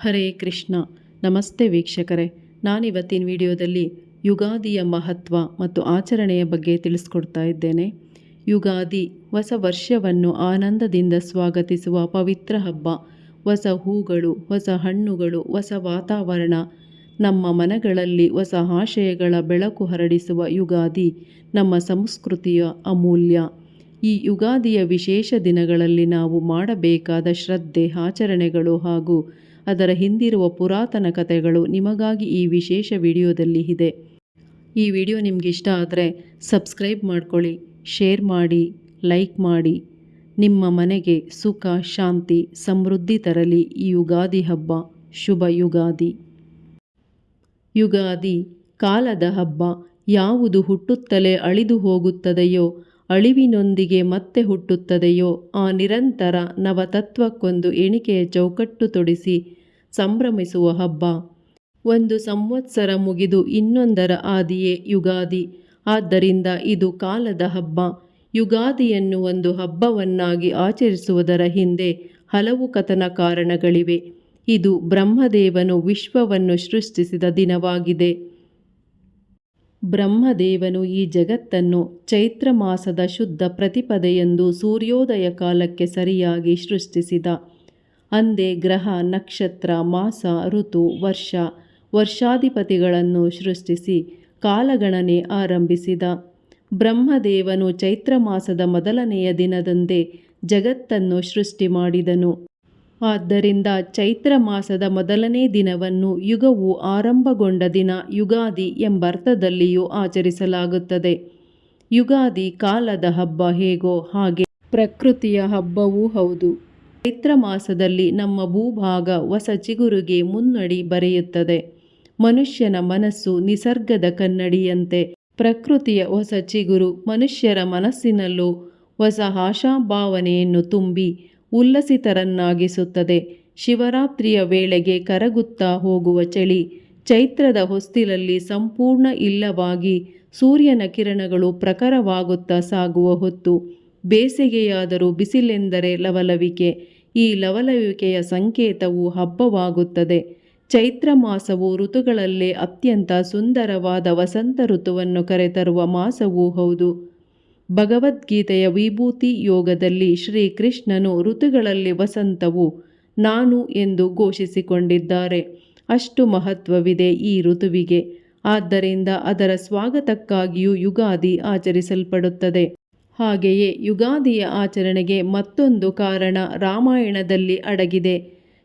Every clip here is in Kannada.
ಹರೇ ಕೃಷ್ಣ. ನಮಸ್ತೆ ವೀಕ್ಷಕರೇ. ನಾನಿವತ್ತಿನ ವಿಡಿಯೋದಲ್ಲಿ ಯುಗಾದಿಯ ಮಹತ್ವ ಮತ್ತು ಆಚರಣೆಯ ಬಗ್ಗೆ ತಿಳಿಸ್ಕೊಡ್ತಾ ಇದ್ದೇನೆ. ಯುಗಾದಿ ಹೊಸ ವರ್ಷವನ್ನು ಆನಂದದಿಂದ ಸ್ವಾಗತಿಸುವ ಪವಿತ್ರ ಹಬ್ಬ. ಹೊಸ ಹೂಗಳು, ಹೊಸ ಹಣ್ಣುಗಳು, ಹೊಸ ವಾತಾವರಣ, ನಮ್ಮ ಮನಗಳಲ್ಲಿ ಹೊಸ ಆಶಯಗಳ ಬೆಳಕು ಹರಡಿಸುವ ಯುಗಾದಿ ನಮ್ಮ ಸಂಸ್ಕೃತಿಯ ಅಮೂಲ್ಯ. ಈ ಯುಗಾದಿಯ ವಿಶೇಷ ದಿನಗಳಲ್ಲಿ ನಾವು ಮಾಡಬೇಕಾದ ಶ್ರದ್ಧೆ, ಆಚರಣೆಗಳು ಹಾಗೂ ಅದರ ಹಿಂದಿರುವ ಪುರಾತನ ಕಥೆಗಳು ನಿಮಗಾಗಿ ಈ ವಿಶೇಷ ವಿಡಿಯೋದಲ್ಲಿ ಇದೆ. ಈ ವಿಡಿಯೋ ನಿಮ್ಗೆ ಇಷ್ಟ ಆದರೆ ಸಬ್ಸ್ಕ್ರೈಬ್ ಮಾಡ್ಕೊಳ್ಳಿ, ಶೇರ್ ಮಾಡಿ, ಲೈಕ್ ಮಾಡಿ. ನಿಮ್ಮ ಮನೆಗೆ ಸುಖ, ಶಾಂತಿ, ಸಮೃದ್ಧಿ ತರಲಿ ಈ ಯುಗಾದಿ ಹಬ್ಬ. ಶುಭ ಯುಗಾದಿ. ಯುಗಾದಿ, ಕಾಲದ ಹಬ್ಬ ಯಾವುದು ಹುಟ್ಟುತ್ತಲೇ ಅಳಿದು ಹೋಗುತ್ತದೆಯೋ ಅಳಿವಿನೊಂದಿಗೆ ಮತ್ತೆ ಹುಟ್ಟುತ್ತದೆಯೋ ಆ ನಿರಂತರ ನವತತ್ವಕ್ಕೊಂದು ಎಣಿಕೆಯ ಚೌಕಟ್ಟು ತೊಡಿಸಿ ಸಂಭ್ರಮಿಸುವ ಹಬ್ಬ. ಒಂದು ಸಂವತ್ಸರ ಮುಗಿದು ಇನ್ನೊಂದರ ಆದಿಯೇ ಯುಗಾದಿ. ಆದ್ದರಿಂದ ಇದು ಕಾಲದ ಹಬ್ಬ. ಯುಗಾದಿಯನ್ನು ಒಂದು ಹಬ್ಬವನ್ನಾಗಿ ಆಚರಿಸುವುದರ ಹಿಂದೆ ಹಲವು ಕಥನ ಕಾರಣಗಳಿವೆ. ಇದು ಬ್ರಹ್ಮದೇವನು ವಿಶ್ವವನ್ನು ಸೃಷ್ಟಿಸಿದ ದಿನವಾಗಿದೆ. ಬ್ರಹ್ಮದೇವನು ಈ ಜಗತ್ತನ್ನು ಚೈತ್ರ ಮಾಸದ ಶುದ್ಧ ಪ್ರತಿಪದೆಯೆಂದು ಸೂರ್ಯೋದಯ ಕಾಲಕ್ಕೆ ಸರಿಯಾಗಿ ಸೃಷ್ಟಿಸಿದ. ಅಂದೇ ಗ್ರಹ, ನಕ್ಷತ್ರ, ಮಾಸ, ಋತು, ವರ್ಷ, ವರ್ಷಾಧಿಪತಿಗಳನ್ನು ಸೃಷ್ಟಿಸಿ ಕಾಲಗಣನೆ ಆರಂಭಿಸಿದ. ಬ್ರಹ್ಮದೇವನು ಚೈತ್ರ ಮಾಸದ ಮೊದಲನೆಯ ದಿನದಂದೇ ಜಗತ್ತನ್ನು ಸೃಷ್ಟಿ ಮಾಡಿದನು. ಆದ್ದರಿಂದ ಚೈತ್ರ ಮಾಸದ ಮೊದಲನೇ ದಿನವನ್ನು ಯುಗವು ಆರಂಭಗೊಂಡ ದಿನ ಯುಗಾದಿ ಎಂಬರ್ಥದಲ್ಲಿಯೂ ಆಚರಿಸಲಾಗುತ್ತದೆ. ಯುಗಾದಿ ಕಾಲದ ಹಬ್ಬ ಹೇಗೋ ಹಾಗೆ ಪ್ರಕೃತಿಯ ಹಬ್ಬವೂ ಹೌದು. ಚೈತ್ರ ಮಾಸದಲ್ಲಿ ನಮ್ಮ ಭೂಭಾಗ ಹೊಸ ಚಿಗುರಿಗೆ ಮುನ್ನಡಿ ಬರೆಯುತ್ತದೆ. ಮನುಷ್ಯನ ಮನಸ್ಸು ನಿಸರ್ಗದ ಕನ್ನಡಿಯಂತೆ. ಪ್ರಕೃತಿಯ ಹೊಸ ಚಿಗುರು ಮನುಷ್ಯರ ಮನಸ್ಸಿನಲ್ಲೂ ಹೊಸ ಆಶಾಭಾವನೆಯನ್ನು ತುಂಬಿ ಉಲ್ಲಸಿತರನ್ನಾಗಿಸುತ್ತದೆ. ಶಿವರಾತ್ರಿಯ ವೇಳೆಗೆ ಕರಗುತ್ತಾ ಹೋಗುವ ಚಳಿ, ಚೈತ್ರದ ಹೊಸ್ತಿಲಲ್ಲಿ ಸಂಪೂರ್ಣ ಇಲ್ಲವಾಗಿ ಸೂರ್ಯನ ಕಿರಣಗಳು ಪ್ರಖರವಾಗುತ್ತಾ ಸಾಗುವ ಹೊತ್ತು, ಬೇಸಿಗೆಯಾದರೂ ಬಿಸಿಲೆಂದರೆ ಲವಲವಿಕೆ, ಈ ಲವಲವಿಕೆಯ ಸಂಕೇತವು ಹಬ್ಬವಾಗುತ್ತದೆ. ಚೈತ್ರ ಮಾಸವು ಋತುಗಳಲ್ಲೇ ಅತ್ಯಂತ ಸುಂದರವಾದ ವಸಂತ ಋತುವನ್ನು ಕರೆತರುವ ಮಾಸವೂ ಹೌದು. ಭಗವದ್ಗೀತೆಯ ವಿಭೂತಿ ಯೋಗದಲ್ಲಿ ಶ್ರೀಕೃಷ್ಣನು ಋತುಗಳಲ್ಲಿ ವಸಂತವು ನಾನು ಎಂದು ಘೋಷಿಸಿಕೊಂಡಿದ್ದಾರೆ. ಅಷ್ಟು ಮಹತ್ವವಿದೆ ಈ ಋತುವಿಗೆ. ಆದ್ದರಿಂದ ಅದರ ಸ್ವಾಗತಕ್ಕಾಗಿಯೂ ಯುಗಾದಿ ಆಚರಿಸಲ್ಪಡುತ್ತದೆ. ಹಾಗೆಯೇ ಯುಗಾದಿಯ ಆಚರಣೆಗೆ ಮತ್ತೊಂದು ಕಾರಣ ರಾಮಾಯಣದಲ್ಲಿ ಅಡಗಿದೆ.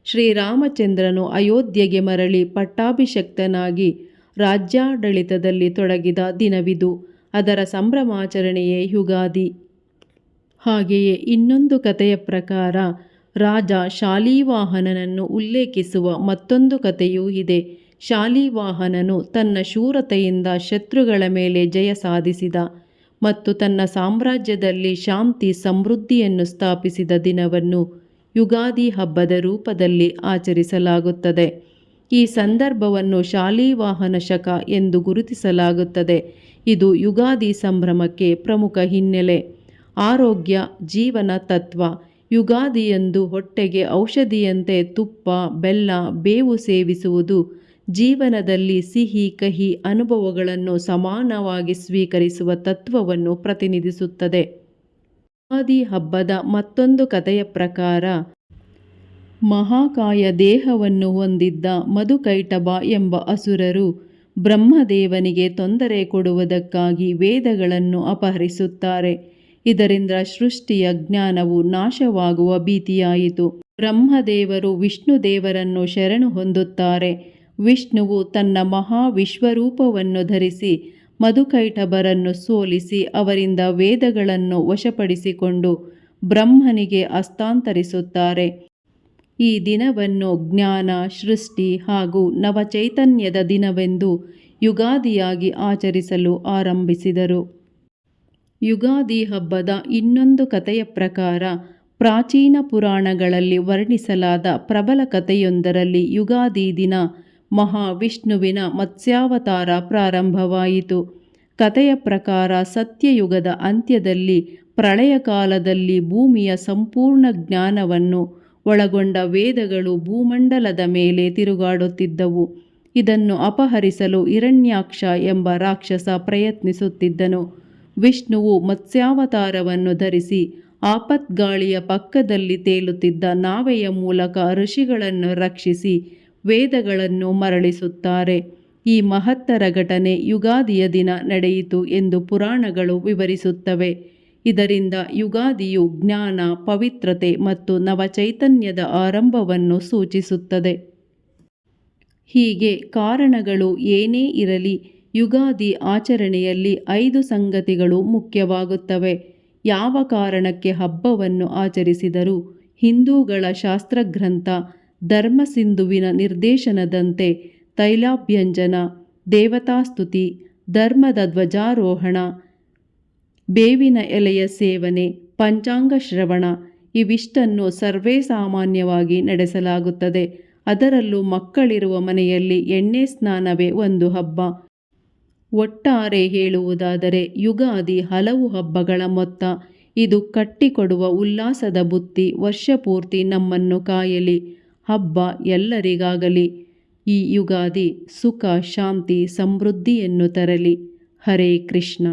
ಶ್ರೀರಾಮಚಂದ್ರನು ಅಯೋಧ್ಯೆಗೆ ಮರಳಿ ಪಟ್ಟಾಭಿಷಕ್ತನಾಗಿ ರಾಜ್ಯಾಡಳಿತದಲ್ಲಿ ತೊಡಗಿದ ದಿನವಿದು. ಅದರ ಸಂಭ್ರಮಾಚರಣೆಯೇ ಯುಗಾದಿ. ಹಾಗೆಯೇ ಇನ್ನೊಂದು ಕಥೆಯ ಪ್ರಕಾರ ರಾಜ ಶಾಲಿವಾಹನನನ್ನು ಉಲ್ಲೇಖಿಸುವ ಮತ್ತೊಂದು ಕಥೆಯೂ ಇದೆ. ಶಾಲಿವಾಹನನು ತನ್ನ ಶೂರತೆಯಿಂದ ಶತ್ರುಗಳ ಮೇಲೆ ಜಯ ಸಾಧಿಸಿದ ಮತ್ತು ತನ್ನ ಸಾಮ್ರಾಜ್ಯದಲ್ಲಿ ಶಾಂತಿ ಸಮೃದ್ಧಿಯನ್ನು ಸ್ಥಾಪಿಸಿದ ದಿನವನ್ನು ಯುಗಾದಿ ಹಬ್ಬದ ರೂಪದಲ್ಲಿ ಆಚರಿಸಲಾಗುತ್ತದೆ. ಈ ಸಂದರ್ಭವನ್ನು ಶಾಲಿವಾಹನ ಶಕ ಎಂದು ಗುರುತಿಸಲಾಗುತ್ತದೆ. ಇದು ಯುಗಾದಿ ಸಂಭ್ರಮಕ್ಕೆ ಪ್ರಮುಖ ಹಿನ್ನೆಲೆ. ಆರೋಗ್ಯ, ಜೀವನ ತತ್ವ, ಯುಗಾದಿಯಂದು ಹೊಟ್ಟೆಗೆ ಔಷಧಿಯಂತೆ ತುಪ್ಪ, ಬೆಲ್ಲ, ಬೇವು ಸೇವಿಸುವುದು, ಜೀವನದಲ್ಲಿ ಸಿಹಿ, ಕಹಿ ಅನುಭವಗಳನ್ನು ಸಮಾನವಾಗಿ ಸ್ವೀಕರಿಸುವ ತತ್ವವನ್ನು ಪ್ರತಿನಿಧಿಸುತ್ತದೆ. ಯುಗಾದಿ ಹಬ್ಬದ ಮತ್ತೊಂದು ಕಥೆಯ ಪ್ರಕಾರ ಮಹಾಕಾಯ ದೇಹವನ್ನು ಹೊಂದಿದ್ದ ಮಧುಕೈಟಭ ಎಂಬ ಅಸುರರು ಬ್ರಹ್ಮದೇವನಿಗೆ ತೊಂದರೆ ಕೊಡುವುದಕ್ಕಾಗಿ ವೇದಗಳನ್ನು ಅಪಹರಿಸುತ್ತಾರೆ. ಇದರಿಂದ ಸೃಷ್ಟಿಯ ಜ್ಞಾನವು ನಾಶವಾಗುವ ಭೀತಿಯಾಯಿತು. ಬ್ರಹ್ಮದೇವರು ವಿಷ್ಣು ದೇವರನ್ನು ಶರಣು ಹೊಂದುತ್ತಾರೆ. ವಿಷ್ಣುವು ತನ್ನ ಮಹಾ ವಿಶ್ವರೂಪವನ್ನು ಧರಿಸಿ ಮಧುಕೈಟಭರನ್ನು ಸೋಲಿಸಿ ಅವರಿಂದ ವೇದಗಳನ್ನು ವಶಪಡಿಸಿಕೊಂಡು ಬ್ರಹ್ಮನಿಗೆ ಹಸ್ತಾಂತರಿಸುತ್ತಾರೆ. ಈ ದಿನವನ್ನು ಜ್ಞಾನ, ಸೃಷ್ಟಿ ಹಾಗೂ ನವಚೈತನ್ಯದ ದಿನವೆಂದು ಯುಗಾದಿಯಾಗಿ ಆಚರಿಸಲು ಆರಂಭಿಸಿದರು. ಯುಗಾದಿ ಹಬ್ಬದ ಇನ್ನೊಂದು ಕಥೆಯ ಪ್ರಕಾರ ಪ್ರಾಚೀನ ಪುರಾಣಗಳಲ್ಲಿ ವರ್ಣಿಸಲಾದ ಪ್ರಬಲ ಕಥೆಯೊಂದರಲ್ಲಿ ಯುಗಾದಿ ದಿನ ಮಹಾವಿಷ್ಣುವಿನ ಮತ್ಸ್ಯಾವತಾರ ಪ್ರಾರಂಭವಾಯಿತು. ಕಥೆಯ ಪ್ರಕಾರ ಸತ್ಯಯುಗದ ಅಂತ್ಯದಲ್ಲಿ ಪ್ರಳಯ ಕಾಲದಲ್ಲಿ ಭೂಮಿಯ ಸಂಪೂರ್ಣ ಜ್ಞಾನವನ್ನು ಒಳಗೊಂಡ ವೇದಗಳು ಭೂಮಂಡಲದ ಮೇಲೆ ತಿರುಗಾಡುತ್ತಿದ್ದವು. ಇದನ್ನು ಅಪಹರಿಸಲು ಹಿರಣ್ಯಾಕ್ಷ ಎಂಬ ರಾಕ್ಷಸ ಪ್ರಯತ್ನಿಸುತ್ತಿದ್ದನು. ವಿಷ್ಣುವು ಮತ್ಸ್ಯಾವತಾರವನ್ನು ಧರಿಸಿ ಆಪತ್ಗಾಳಿಯ ಪಕ್ಕದಲ್ಲಿ ತೇಲುತ್ತಿದ್ದ ನಾವೆಯ ಮೂಲಕ ಋಷಿಗಳನ್ನು ರಕ್ಷಿಸಿ ವೇದಗಳನ್ನು ಮರಳಿಸುತ್ತಾರೆ. ಈ ಮಹತ್ತರ ಘಟನೆ ಯುಗಾದಿಯ ದಿನ ನಡೆಯಿತು ಎಂದು ಪುರಾಣಗಳು ವಿವರಿಸುತ್ತವೆ. ಇದರಿಂದ ಯುಗಾದಿಯು ಜ್ಞಾನ, ಪವಿತ್ರತೆ ಮತ್ತು ನವಚೈತನ್ಯದ ಆರಂಭವನ್ನು ಸೂಚಿಸುತ್ತದೆ. ಹೀಗೆ ಕಾರಣಗಳು ಏನೇ ಇರಲಿ, ಯುಗಾದಿ ಆಚರಣೆಯಲ್ಲಿ ಐದು ಸಂಗತಿಗಳು ಮುಖ್ಯವಾಗುತ್ತವೆ. ಯಾವ ಕಾರಣಕ್ಕೆ ಹಬ್ಬವನ್ನು ಆಚರಿಸಿದರೂ ಹಿಂದೂಗಳ ಶಾಸ್ತ್ರಗ್ರಂಥ ಧರ್ಮಸಿಂಧುವಿನ ನಿರ್ದೇಶನದಂತೆ ತೈಲಾಭ್ಯಂಜನ, ದೇವತಾಸ್ತುತಿ, ಧರ್ಮದ ಧ್ವಜಾರೋಹಣ ಬೇವಿನ ಎಲೆಯ ಸೇವನೆ, ಪಂಚಾಂಗ ಶ್ರವಣ ಇವಿಷ್ಟನ್ನು ಸರ್ವೇ ಸಾಮಾನ್ಯವಾಗಿ ನಡೆಸಲಾಗುತ್ತದೆ. ಅದರಲ್ಲೂ ಮಕ್ಕಳಿರುವ ಮನೆಯಲ್ಲಿ ಎಣ್ಣೆ ಸ್ನಾನವೇ ಒಂದು ಹಬ್ಬ. ಒಟ್ಟಾರೆ ಹೇಳುವುದಾದರೆ ಯುಗಾದಿ ಹಲವು ಹಬ್ಬಗಳ ಮೊತ್ತ. ಇದು ಕಟ್ಟಿಕೊಡುವ ಉಲ್ಲಾಸದ ಬುತ್ತಿ ವರ್ಷಪೂರ್ತಿ ನಮ್ಮನ್ನು ಕಾಯಲಿ. ಹಬ್ಬ ಎಲ್ಲರಿಗಾಗಲಿ. ಈ ಯುಗಾದಿ ಸುಖ, ಶಾಂತಿ, ಸಮೃದ್ಧಿಯನ್ನು ತರಲಿ. ಹರೇ ಕೃಷ್ಣ.